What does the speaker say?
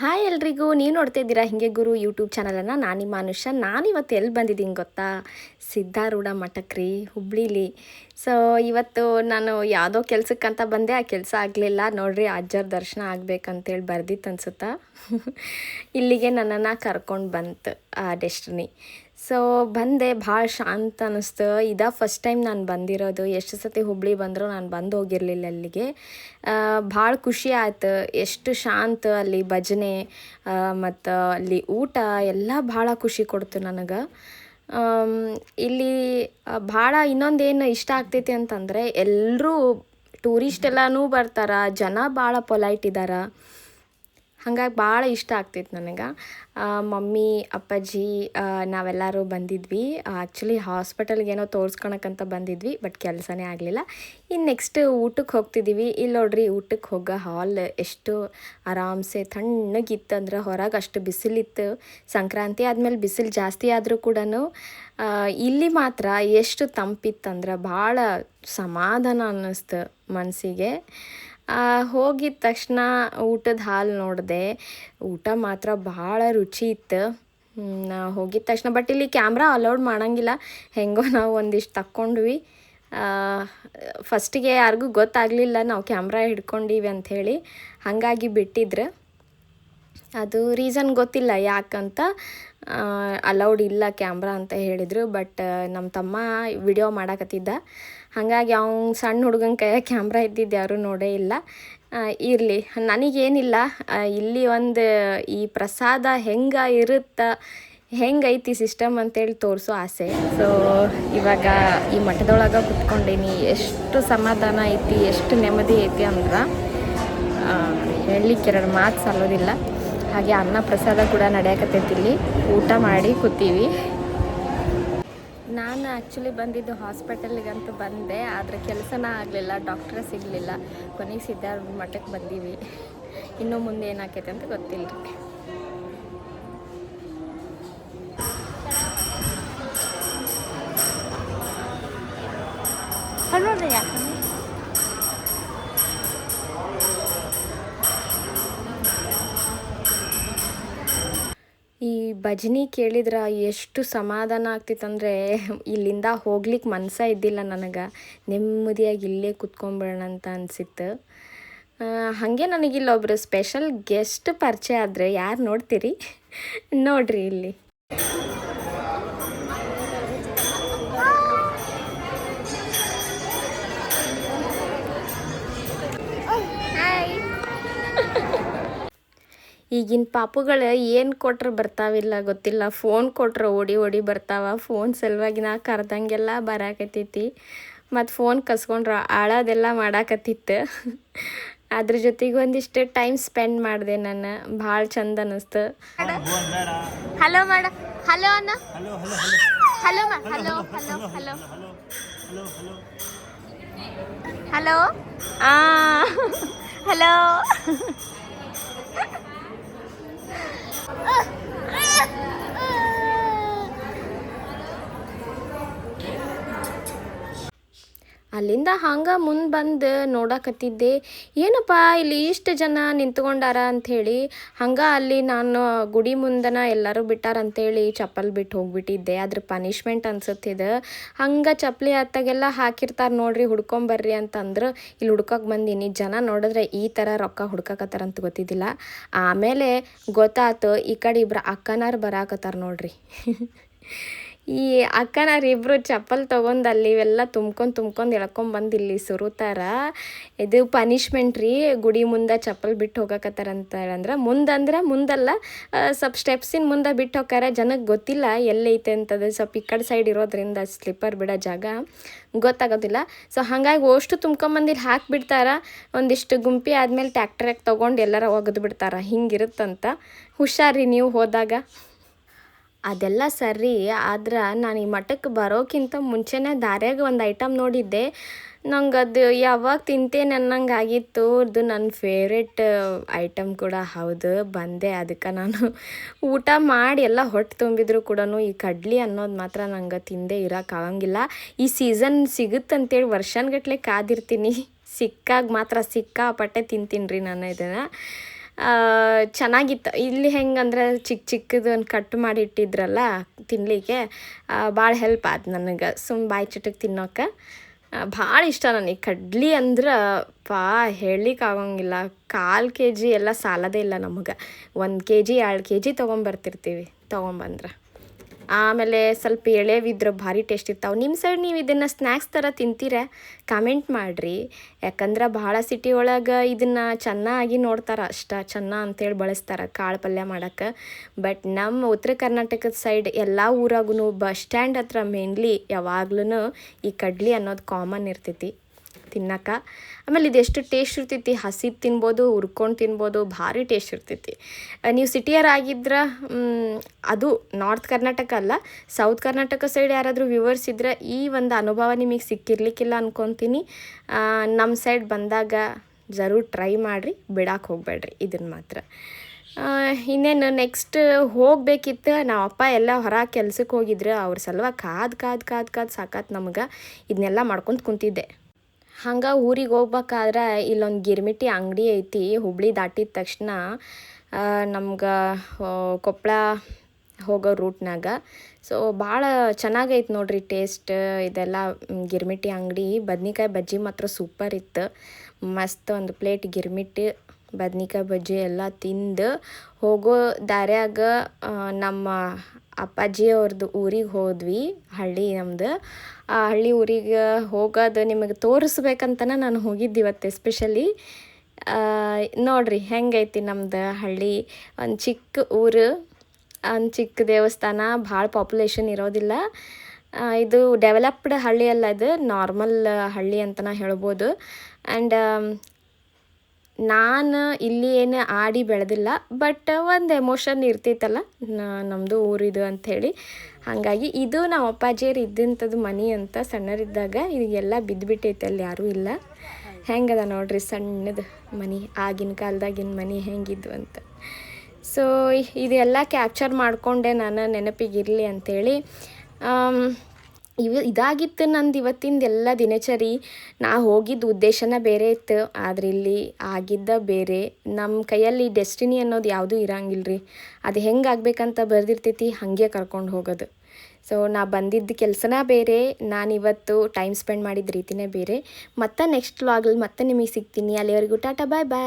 Hi ಎಲ್ರಿಗೂ, ನೀವು ನೋಡ್ತಾ ಇದ್ದೀರಾ ಹಿಂಗೆ ಗುರು ಯೂಟ್ಯೂಬ್ ಚಾನಲನ್ನು? ನಾನು ನಿಮ್ಮ ಅನುಷ. ನಾನು ಇವತ್ತು ಎಲ್ಲಿ ಬಂದಿದ್ದೀನಿ ಗೊತ್ತಾ? ಸಿದ್ಧಾರೂಢ ಮಠಕ್ಕೆ ರೀ, ಹುಬ್ಳಿಲಿ. ಸೊ ಇವತ್ತು ನಾನು ಯಾವುದೋ ಕೆಲಸಕ್ಕಂತ ಬಂದೆ. ಆ ಕೆಲಸ ಆಗಲಿಲ್ಲ. ನೋಡ್ರಿ, ಅಜ್ಜರ ದರ್ಶನ ಆಗಬೇಕಂತೇಳಿ ಬರ್ದಿತ್ತು ಅನ್ಸುತ್ತಾ? ಇಲ್ಲಿಗೆ ನನ್ನನ್ನು ಕರ್ಕೊಂಡು ಬಂತು, ಆ ಡೆಸ್ಟಿನಿ ಸೊ ಬಂದೆ, ಭಾಳ ಶಾಂತ ಅನ್ನಿಸ್ತು ಇದ ಫಸ್ಟ್ ಟೈಮ್ ನಾನು ಬಂದಿರೋದು. ಎಷ್ಟು ಸತಿ ಹುಬ್ಳಿ ಬಂದರೂ ನಾನು ಬಂದು ಹೋಗಿರಲಿಲ್ಲ ಅಲ್ಲಿಗೆ. ಭಾಳ ಖುಷಿ ಆಯ್ತು. ಎಷ್ಟು ಶಾಂತ ಅಲ್ಲಿ ಭಜನೆ ಮತ್ತು ಅಲ್ಲಿ ಊಟ ಎಲ್ಲ ಭಾಳ ಖುಷಿ ಕೊಡ್ತು ನನಗೆ. ಇಲ್ಲಿ ಭಾಳ ಇನ್ನೊಂದೇನು ಇಷ್ಟ ಆಗ್ತೈತಿ ಅಂತಂದರೆ ಎಲ್ಲರೂ ಟೂರಿಸ್ಟ್ ಎಲ್ಲನೂ ಬರ್ತಾರ. ಜನ ಭಾಳ ಪೊಲೈಟ್ ಇದಾರ. ಹಂಗಾಗಿ ಭಾಳ ಇಷ್ಟ ಆಗ್ತಿತ್ತು ನನಗೆ. ಮಮ್ಮಿ, ಅಪ್ಪಾಜಿ ನಾವೆಲ್ಲರೂ ಬಂದಿದ್ವಿ. ಆ್ಯಕ್ಚುಲಿ ಹಾಸ್ಪಿಟಲ್ಗೆ ಏನೋ ತೋರ್ಸ್ಕೊಳಕ್ಕಂತ ಬಂದಿದ್ವಿ, ಬಟ್ ಕೆಲಸನೇ ಆಗಲಿಲ್ಲ. ಇನ್ನು ನೆಕ್ಸ್ಟ್ ಊಟಕ್ಕೆ ಹೋಗ್ತಿದ್ದೀವಿ ಇಲ್ಲಿ ನೋಡ್ರಿ, ಊಟಕ್ಕೆ ಹೋಗೋ ಹಾಲ್ ಎಷ್ಟು ಆರಾಮ್ಸೆ ತಣ್ಣಗಿತ್ತು ಅಂದ್ರೆ ಹೊರಗೆ ಅಷ್ಟು ಬಿಸಿಲಿತ್ತು. ಸಂಕ್ರಾಂತಿ ಆದಮೇಲೆ ಬಿಸಿಲು ಜಾಸ್ತಿ ಆದರೂ ಕೂಡ ಇಲ್ಲಿ ಮಾತ್ರ ಎಷ್ಟು ತಂಪಿತ್ತಂದ್ರೆ ಭಾಳ ಸಮಾಧಾನ ಅನ್ನಿಸ್ತು ಮನಸ್ಸಿಗೆ ಹೋಗಿದ ತಕ್ಷಣ ಊಟದ ಹಾಲು ನೋಡಿದೆ. ಊಟ ಮಾತ್ರ ಭಾಳ ರುಚಿ ಇತ್ತು. ಹೋಗಿದ ತಕ್ಷಣ ಬಟ್ ಇಲ್ಲಿ ಕ್ಯಾಮ್ರಾ ಅಲೌಡ್ ಮಾಡಂಗಿಲ್ಲ. ಹೆಂಗೋ ನಾವು ಒಂದಿಷ್ಟು ತಕ್ಕೊಂಡ್ವಿ. ಫಸ್ಟಿಗೆ ಯಾರಿಗೂ ಗೊತ್ತಾಗಲಿಲ್ಲ, ನಾವು ಕ್ಯಾಮ್ರಾ ಹಿಡ್ಕೊಂಡಿವಿ ಅಂಥೇಳಿ ಹಾಗಾಗಿ ಬಿಟ್ಟಿದ್ರು. ಅದು ರೀಸನ್ ಗೊತ್ತಿಲ್ಲ ಯಾಕಂತ ಅಲೌಡ್ ಇಲ್ಲ ಕ್ಯಾಮ್ರಾ ಅಂತ ಹೇಳಿದರು. ಬಟ್ ನಮ್ಮ ತಮ್ಮ ವಿಡಿಯೋ ಮಾಡಾಕತ್ತಿದ್ದ. ಹಾಗಾಗಿ ಅವ್ನು ಸಣ್ಣ ಹುಡುಗನ ಕೈಯ ಕ್ಯಾಮ್ರಾ ಇದ್ದಿದ್ದು ಯಾರೂ ನೋಡೇ ಇಲ್ಲ. ಇರಲಿ. ನನಗೇನಿಲ್ಲ. ಇಲ್ಲಿ ಒಂದು ಈ ಪ್ರಸಾದ ಹೆಂಗೆ ಇರುತ್ತೆ ಹೆಂಗೈತಿ ಸಿಸ್ಟಮ್ ಅಂತೇಳಿ ತೋರಿಸೋ ಆಸೆ. ಸೊ ಇವಾಗ ಈ ಮಠದೊಳಗೆ ಕುತ್ಕೊಂಡೀನಿ. ಎಷ್ಟು ಸಮಾಧಾನ ಐತಿ, ಎಷ್ಟು ನೆಮ್ಮದಿ ಐತಿ ಅಂದ್ರೆ ಹೇಳಲಿಕ್ಕೆ ಎರಡು ಮಾತು ಸಲ್ಲೋದಿಲ್ಲ ಹಾಗೆ ಅನ್ನ ಪ್ರಸಾದ ಕೂಡ ಇಲ್ಲಿ. ಊಟ ಮಾಡಿ ಕೂತೀವಿ. ನಾನು ಆ್ಯಕ್ಚುಲಿ ಬಂದಿದ್ದು ಹಾಸ್ಪಿಟಲ್ಗಂತೂ ಬಂದೆ, ಆದರೆ ಕೆಲಸನ ಆಗಲಿಲ್ಲ ಡಾಕ್ಟ್ರೇ ಸಿಗಲಿಲ್ಲ. ಕೊನೆಗೆ ಸಿದ್ಧಾರ್ಥ ಮಠಕ್ಕೆ ಬಂದೀವಿ. ಇನ್ನು ಮುಂದೆ ಏನಾಕೈತೆ ಅಂತ ಗೊತ್ತಿಲ್ಲ ರೀ ಈ ಭಜನಿ ಕೇಳಿದ್ರೆ ಎಷ್ಟು ಸಮಾಧಾನ ಆಗ್ತಿತ್ತಂದರೆ ಇಲ್ಲಿಂದ ಹೋಗ್ಲಿಕ್ಕೆ ಮನಸ ಇದ್ದಿಲ್ಲ ನನಗೆ. ನೆಮ್ಮದಿಯಾಗಿ ಇಲ್ಲೇ ಕುತ್ಕೊಂಬಿಡೋಣ ಅಂತ ಅನಿಸಿತ್ತು. ಹಾಗೆ ನನಗಿಲ್ಲೊಬ್ಬರು ಸ್ಪೆಷಲ್ ಗೆಸ್ಟ್ ಪರಿಚಯ ಆದರೆ ಯಾರು ನೋಡ್ತೀರಿ? ನೋಡ್ರಿ ಇಲ್ಲಿ. ಈಗಿನ ಪಾಪುಗಳು ಏನು ಕೊಟ್ರೆ ಬರ್ತಾವಿಲ್ಲ ಗೊತ್ತಿಲ್ಲ. ಫೋನ್ ಕೊಟ್ರೆ ಓಡಿ ಓಡಿ ಬರ್ತಾವ. ಫೋನ್ ಸಲುವಾಗಿ ನಾ ಕರ್ದಂಗೆಲ್ಲ ಬರಾಕತ್ತೈತಿ. ಮತ್ತು ಫೋನ್ ಕಸ್ಕೊಂಡ್ರೆ ಆಳೋದೆಲ್ಲ ಮಾಡಾಕತ್ತಿತ್ತು. ಅದ್ರ ಜೊತೆಗೆ ಒಂದಿಷ್ಟು ಟೈಮ್ ಸ್ಪೆಂಡ್ ಮಾಡಿದೆ ನಾನು. ಭಾಳ ಚಂದ ಅನ್ನಿಸ್ತು ಹಲೋ ಮಾಡ ಹಲೋ ಅಣ್ಣ. Hello hello hello. Hello hello hello. ಆ ಹಲೋ ಅಲ್ಲಿಂದ ಹಂಗೆ ಮುಂದೆ ಬಂದು ನೋಡಕತ್ತಿದ್ದೆ, ಏನಪ್ಪ ಇಲ್ಲಿ ಇಷ್ಟು ಜನ ನಿಂತ್ಕೊಂಡಾರ? ಅಂಥೇಳಿ ಹಂಗೆ ಅಲ್ಲಿ ನಾನು ಗುಡಿ ಮುಂದನ ಎಲ್ಲರೂ ಬಿಟ್ಟಾರ ಅಂತೇಳಿ ಚಪ್ಪಲ್ ಬಿಟ್ಟು ಹೋಗ್ಬಿಟ್ಟಿದ್ದೆ. ಅದ್ರ ಪನಿಷ್ಮೆಂಟ್ ಅನ್ಸುತ್ತಿದೆ ಹಂಗೆ ಚಪ್ಪಲಿ ಹತ್ತಾಗೆಲ್ಲ ಹಾಕಿರ್ತಾರೆ ನೋಡ್ರಿ, ಹುಡ್ಕೊಂಬರ್ರಿ ಅಂತಂದ್ರೆ, ಇಲ್ಲಿ ಹುಡ್ಕೋಕೆ ಬಂದೀನಿ, ಜನ ನೋಡಿದ್ರೆ ಈ ಥರ ರೊಕ್ಕ ಹುಡ್ಕಕತ್ತಾರ ಅಂತ ಗೊತ್ತಿದ್ದಿಲ್ಲ. ಆಮೇಲೆ ಗೊತ್ತಾತು, ಈ ಕಡೆ ಇಬ್ರು ಅಕ್ಕನಾರು ಬರಾಕತ್ತಾರ ನೋಡ್ರಿ. ಈ ಅಕ್ಕನಾರು ಇಬ್ಬರು ಚಪ್ಪಲ್ ತೊಗೊಂಡು ಅಲ್ಲಿ ಇವೆಲ್ಲ ತುಂಬ್ಕೊಂಡು ತುಂಬ್ಕೊಂಡು ಎಳ್ಕೊಂಬಂದು ಇಲ್ಲಿ ಸುರುತಾರ. ಇದು ಪನಿಷ್ಮೆಂಟ್ ರೀ, ಗುಡಿ ಮುಂದೆ ಚಪ್ಪಲ್ ಬಿಟ್ಟು ಹೋಗಕತ್ತಾರ ಅಂತ ಅಂದ್ರೆ, ಮುಂದಂದ್ರೆ ಮುಂದಲ್ಲ ಸ್ವಲ್ಪ ಸ್ಟೆಪ್ಸಿನ ಮುಂದೆ ಬಿಟ್ಟು ಹೋಗಾರ ಜನಕ್ಕೆ ಗೊತ್ತಿಲ್ಲ ಎಲ್ಲೈತೆ ಅಂತದು, ಸ್ವಲ್ಪ ಈ ಕಡೆ ಸೈಡ್ ಇರೋದ್ರಿಂದ ಸ್ಲಿಪ್ಪರ್ ಬಿಡೋ ಜಾಗ. ಗೊತ್ತಾಗೋದಿಲ್ಲ. ಸೊ ಹಾಗಾಗಿ ಅಷ್ಟು ತುಂಬ್ಕೊಂಬಂದು ಇಲ್ಲಿ ಹಾಕಿಬಿಡ್ತಾರ ಒಂದಿಷ್ಟು ಗುಂಪಿ ಆದಮೇಲೆ ಟ್ಯಾಕ್ಟ್ರಾಗ ತೊಗೊಂಡು ಎಲ್ಲರ ಒಗೆದು ಬಿಡ್ತಾರ. ಹಿಂಗಿರುತ್ತಂತ. ಹುಷಾರಿ ನೀವು ಹೋದಾಗ. ಅದೆಲ್ಲ ಸರಿ, ಆದ್ರೆ ನಾನು ಈ ಮಠಕ್ಕೆ ಬರೋಕ್ಕಿಂತ ಮುಂಚೆನೇ ದಾರ್ಯಾಗ ಒಂದು ಐಟಮ್ ನೋಡಿದ್ದೆ. ನಂಗೆ ಅದು ಯಾವಾಗ ತಿಂತೇನೆ ಅನ್ನಂಗೆ ಆಗಿತ್ತು ಅದು ನನ್ನ ಫೇವ್ರೆಟ್ ಐಟಮ್ ಕೂಡ ಹೌದು, ಬಂದೆ. ಅದಕ್ಕೆ ನಾನು ಊಟ ಮಾಡಿ ಎಲ್ಲ ಹೊಟ್ಟೆ ತುಂಬಿದ್ರು ಕೂಡ ಈ ಕಡ್ಲಿ ಅನ್ನೋದು ಮಾತ್ರ ನಂಗೆ ತಿಂದೇ ಇರೋಕ್ಕಾಗಂಗಿಲ್ಲ ಈ ಸೀಸನ್ ಸಿಗುತ್ತಂತೇಳಿ ವರ್ಷನ್ಗಟ್ಲೆ ಕಾದಿರ್ತೀನಿ. ಸಿಕ್ಕಾಗ ಮಾತ್ರ ಸಿಕ್ಕಾಪಟ್ಟೆ ತಿಂತೀನಿ ರೀ ನಾನು ಇದನ್ನು. ಚೆನ್ನಾಗಿತ್ತು. ಇಲ್ಲಿ ಹೆಂಗಂದ್ರೆ ಚಿಕ್ಕ ಚಿಕ್ಕದು ಒಂದು ಕಟ್ ಮಾಡಿ ಇಟ್ಟಿದ್ರಲ್ಲ ತಿನ್ನಲಿಕ್ಕೆ ಭಾಳ ಹೆಲ್ಪ್ ಆಯ್ತು ನನಗೆ. ಸುಮ್ಮ ಬಾಯಿ ಚಟಕ್ಕೆ ತಿನ್ನೋಕೆ. ಭಾಳ ಇಷ್ಟ ನನಗೆ. ಕಡ್ಲಿ ಅಂದ್ರೆ, ಪಾ ಹೇಳಲಿಕ್ಕೆ ಆಗಂಗಿಲ್ಲ. ಕಾಲು ಕೆ ಜಿ ಎಲ್ಲ ಸಾಲದೇ ಇಲ್ಲ ನಮಗೆ. ಒಂದು ಕೆ ಜಿ ಎರಡು ಕೆ ಜಿ ತೊಗೊಂಬರ್ತಿರ್ತೀವಿ ತೊಗೊಂಬಂದ್ರೆ. ಆಮೇಲೆ ಸ್ವಲ್ಪ ಎಳೆವಿದ್ರೆ ಭಾರಿ ಟೇಸ್ಟ್ ಇರ್ತಾವೆ. ನಿಮ್ಮ ಸೈಡ್ ನೀವು ಇದನ್ನು ಸ್ನ್ಯಾಕ್ಸ್ ಥರ ತಿಂತೀರ? ಕಮೆಂಟ್ ಮಾಡಿರಿ. ಯಾಕಂದ್ರೆ ಭಾಳ ಸಿಟಿ ಒಳಗೆ ಇದನ್ನು ಚೆನ್ನಾಗಿ ನೋಡ್ತಾರೆ. ಅಷ್ಟ ಚೆನ್ನ ಅಂತೇಳಿ ಬಳಸ್ತಾರೆ ಕಾಳು ಪಲ್ಯ ಮಾಡೋಕ್ಕೆ ಬಟ್ ನಮ್ಮ ಉತ್ತರ ಕರ್ನಾಟಕದ ಸೈಡ್ ಎಲ್ಲ ಊರಾಗೂ ಬಸ್ ಸ್ಟ್ಯಾಂಡ್ ಹತ್ರ ಮೇನ್ಲಿ ಯಾವಾಗ್ಲೂ ಈ ಕಡ್ಲಿ ಅನ್ನೋದು ಕಾಮನ್ ಇರ್ತೈತಿ. ತಿನ್ನಕ್ಕೆ. ಆಮೇಲೆ ಇದು ಎಷ್ಟು ಟೇಸ್ಟ್ ಇರ್ತೈತಿ? ಹಸಿದು ತಿನ್ಬೋದು, ಹುರ್ಕೊಂಡು ತಿನ್ಬೋದು, ಭಾರಿ ಟೇಸ್ಟ್ ಇರ್ತೈತಿ. ನೀವು ಸಿಟಿಯರ್ ಆಗಿದ್ರೆ ಅದು ನಾರ್ತ್ ಕರ್ನಾಟಕ ಅಲ್ಲ ಸೌತ್ ಕರ್ನಾಟಕ ಸೈಡ್ ಯಾರಾದರೂ ವ್ಯೂವರ್ಸ್ ಇದ್ರೆ ಈ ಒಂದು ಅನುಭವ ನಿಮಗೆ ಸಿಕ್ಕಿರ್ಲಿಕ್ಕಿಲ್ಲ ಅನ್ಕೊತೀನಿ. ನಮ್ಮ ಸೈಡ್ ಬಂದಾಗ ಜರೂರ್ ಟ್ರೈ ಮಾಡಿರಿ ಬಿಡಕ್ಕೆ ಹೋಗಬೇಡ್ರಿ ಇದನ್ನು ಮಾತ್ರ. ಇನ್ನೇನು ನೆಕ್ಸ್ಟ್ ಹೋಗಬೇಕಿತ್ತು, ನಾವು ಅಪ್ಪ ಎಲ್ಲ ಹೊರ ಕೆಲ್ಸಕ್ಕೆ ಹೋಗಿದ್ರೆ ಅವ್ರ ಸಲುವಾಗಿ ಕಾದು ಕಾದು ಕಾದು ಕಾದು ಸಾಕಾತ್ ನಮ್ಗೆ. ಇದನ್ನೆಲ್ಲ ಮಾಡ್ಕೊಂತ ಕುಂತಿದ್ದೆ. ಹಂಗೆ ಊರಿಗೆ ಹೋಗ್ಬೇಕಾದ್ರೆ ಇಲ್ಲೊಂದು ಗಿರ್ಮಿಟಿ ಅಂಗಡಿ ಐತಿ, ಹುಬ್ಳಿ ದಾಟಿದ ತಕ್ಷಣ ನಮ್ಗೆ ಕೊಪ್ಪಳ ಹೋಗೋ ರೂಟ್ನಾಗ ಸೊ ಭಾಳ ಚೆನ್ನಾಗೈತೆ ನೋಡ್ರಿ ಟೇಸ್ಟ್ ಇದೆಲ್ಲ ಗಿರ್ಮಿಟಿ ಅಂಗಡಿ. ಬದ್ನಿಕಾಯಿ ಬಜ್ಜಿ ಮಾತ್ರ ಸೂಪರ್ ಇತ್ತು. ಮಸ್ತ್ ಒಂದು ಪ್ಲೇಟ್ ಗಿರ್ಮಿಟಿ, ಬದ್ನಿಕಾಯಿ ಬಜ್ಜಿ ಎಲ್ಲ ತಿಂದು ಹೋಗೋ ದಾರ್ಯಾಗ ನಮ್ಮ ಅಪ್ಪಾಜಿ ಅವ್ರದ್ದು ಊರಿಗೆ ಹೋದ್ವಿ, ಹಳ್ಳಿ ನಮ್ದು. ಆ ಹಳ್ಳಿ ಊರಿಗೆ ಹೋಗೋದು ನಿಮಗೆ ತೋರಿಸ್ಬೇಕಂತನ ನಾನು ಹೋಗಿದ್ದು ಇವತ್ತು ಎಸ್ಪೆಷಲಿ ನೋಡ್ರಿ ಹೆಂಗೈತಿ ನಮ್ದು ಹಳ್ಳಿ. ಒಂದು ಚಿಕ್ಕ ಊರು, ಒಂದು ಚಿಕ್ಕ ದೇವಸ್ಥಾನ, ಭಾಳ ಪಾಪ್ಯುಲೇಷನ್ ಇರೋದಿಲ್ಲ. ಇದು ಡೆವಲಪ್ಡ್ ಹಳ್ಳಿ ಅಲ್ಲ ಇದು ನಾರ್ಮಲ್ ಹಳ್ಳಿ ಅಂತನ ಹೇಳ್ಬೋದು. ಆ್ಯಂಡ್ ನಾನು ಇಲ್ಲಿ ಏನು ಆಡಿ ಬೆಳೆದಿಲ್ಲ ಬಟ್ ಒಂದು ಎಮೋಷನ್ ಇರ್ತೈತಲ್ಲ ನಮ್ಮದು ಊರಿದು ಅಂಥೇಳಿ ಹಾಗಾಗಿ ಇದು ನಮ್ಮ ಅಪ್ಪಾಜಿಯರು ಇದ್ದಂಥದ್ದು ಮನೆ ಅಂತ ಸಣ್ಣರಿದ್ದಾಗ ಇದೆಲ್ಲ ಬಿದ್ದುಬಿಟ್ಟೈತೆ ಅಲ್ಲಿ ಯಾರೂ ಇಲ್ಲ. ಹೆಂಗದ ನೋಡ್ರಿ ಸಣ್ಣದು ಮನೆ, ಆಗಿನ ಕಾಲದಾಗಿನ ಮನೆ ಹೆಂಗಿದ್ವು ಅಂತ. ಸೊ ಇದೆಲ್ಲ ಕ್ಯಾಪ್ಚರ್ ಮಾಡಿಕೊಂಡೆ ನಾನು ನೆನಪಿಗಿರಲಿ ಅಂಥೇಳಿ ಇವ ಇದಾಗಿತ್ತು ನಂದು ಇವತ್ತಿಂದ ಎಲ್ಲ ದಿನಚರಿ. ನಾ ಹೋಗಿದ್ದ ಉದ್ದೇಶನ ಬೇರೆ ಇತ್ತು. ಆದ್ರೆ ಇಲ್ಲಿ ಆಗಿದ್ದ ಬೇರೆ. ನಮ್ಮ ಕೈಯಲ್ಲಿ ಡೆಸ್ಟಿನಿ ಅನ್ನೋದು ಯಾವುದೂ ಇರಂಗಿಲ್ಲ ರೀ ಅದು ಹೆಂಗೆ ಆಗ್ಬೇಕಂತ ಬರ್ದಿರ್ತೈತಿ ಹಾಗೆ ಕರ್ಕೊಂಡು ಹೋಗೋದು. ಸೊ ನಾ ಬಂದಿದ್ದ ಕೆಲಸನ ಬೇರೆ. ನಾನಿವತ್ತು ಟೈಮ್ ಸ್ಪೆಂಡ್ ಮಾಡಿದ ರೀತಿನೇ ಬೇರೆ. ಮತ್ತೆ ನೆಕ್ಸ್ಟ್ ಲಾಗಲ್ಲಿ ಮತ್ತೆ ನಿಮಗೆ ಸಿಗ್ತೀನಿ. ಅಲ್ಲಿವರೆಗೂ ಟಾಟಾ ಬಾಯ್ ಬಾಯ್